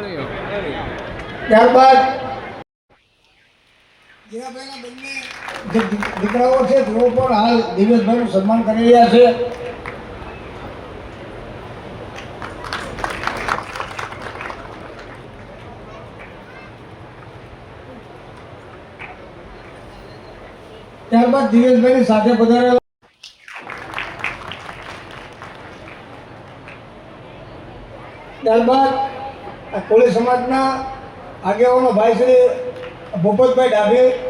વ્યો. ત્યારબાદ દીકરાઓ છે તેઓ પણ હાલ દિવેશભાઈનું સન્માન કરી રહ્યા છે. ત્યારબાદ દિવેશભાઈની સાથે પધારેલા ત્યારબાદ કોળી સમાજના આગેવાનો ભાઈ શ્રી ભૂપતભાઈ ડાભી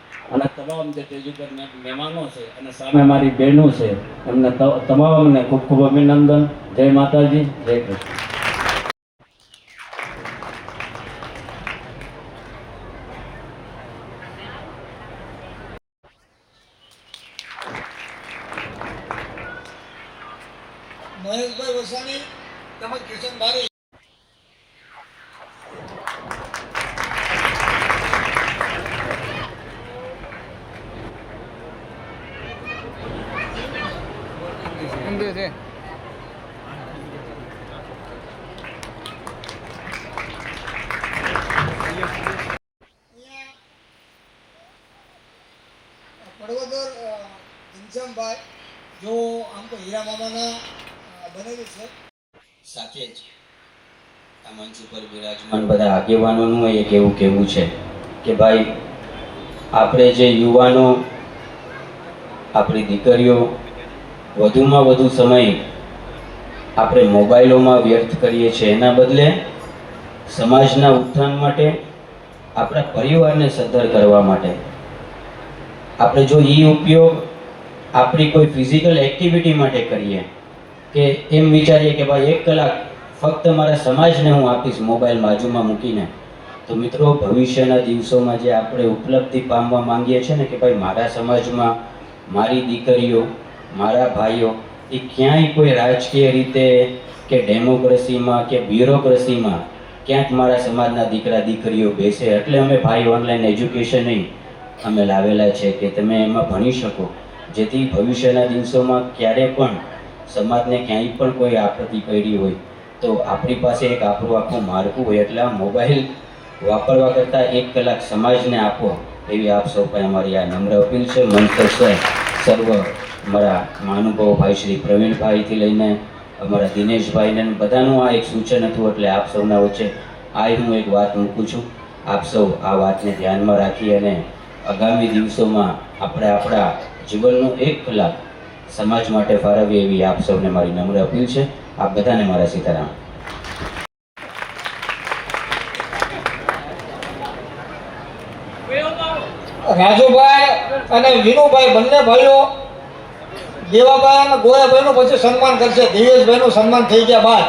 અને તમામ જે સ્ટેજ મહેમાનો છે અને સામે મારી બહેનો છે, એમને તમામને ખૂબ ખૂબ અભિનંદન. જય માતાજી, જય કૃષ્ણ. મહેશભાઈ વસાણી તેમજ કિશન બારી ઊંધે પડવદર ઘનશ્યામભાઈ જો આમ તો હીરા મામાના અ, છે. સાચે જ. આ મંચ ઉપર બિરાજમાન બધા આગેવાનોનું એક એવું કહેવું છે કે ભાઈ આપણે જે યુવાનો આપણી દીકરીઓ વધુમાં વધુ સમય આપણે મોબાઈલોમાં વ્યર્થ કરીએ છીએ. એના બદલે સમાજના ઉત્થાન માટે, આપણા પરિવારને સદ્ધર કરવા માટે. આપણે જો એ ઉપયોગ આપણી કોઈ ફિઝિકલ એક્ટિવિટી માટે કરીએ, કે એમ વિચારીએ કે ભાઈ એક કલાક ફક્ત મારા સમાજને હું આપીશ મોબાઈલ બાજુમાં મૂકીને, તો મિત્રો ભવિષ્યના દિવસોમાં જે આપણે ઉપલબ્ધિ પામવા માંગીએ છીએ ને કે ભાઈ મારા સમાજમાં મારી દીકરીઓ મારા ભાઈઓ, એ ક્યાંય કોઈ રાજકીય રીતે કે ડેમોક્રેસીમાં કે બ્યુરોક્રેસીમાં ક્યાંક મારા સમાજના દીકરા દીકરીઓ બેસે. એટલે અમે ભાઈ ઓનલાઈન એજ્યુકેશન અમે લાવેલા છે કે તમે એમાં ભણી શકો. જેથી ભવિષ્યના દિવસોમાં ક્યારે પણ સમાજને ક્યાંય પણ કોઈ આપત્તિ પડી હોય, તો આપણી પાસે એક આપણું આખું માળખું હોય. એટલે આ મોબાઈલ વાપરવા કરતાં એક કલાક સમાજને આપો, એવી આપ સૌ પાસે અમારી આ નમ્ર અપીલ છે. મંચ છે. સર્વ અમારા મહાનુભાવ ભાઈ શ્રી પ્રવીણભાઈથી લઈને અમારા દિનેશભાઈને બધાનું આ એક સૂચન હતું, એટલે આપ સૌના વચ્ચે આ હું એક વાત મૂકું છું. આપ સૌ આ વાતને ધ્યાનમાં રાખી અને આગામી દિવસોમાં આપણે આપણા જીવનનો એક કલાક સમાજ માટે ફાળવીએ એવી આપ સૌને મારી નમ્ર અપીલ છે. આપ બધાને મારા સીતારામ. રાજુભાઈ! અને વિનુભાઈ બંને ભાઈઓ દેવાભાઈ અને ગોયાભાઈનું પછી સન્માન કરશે. દિવેશભાઈનું સન્માન થઈ ગયા બાદ.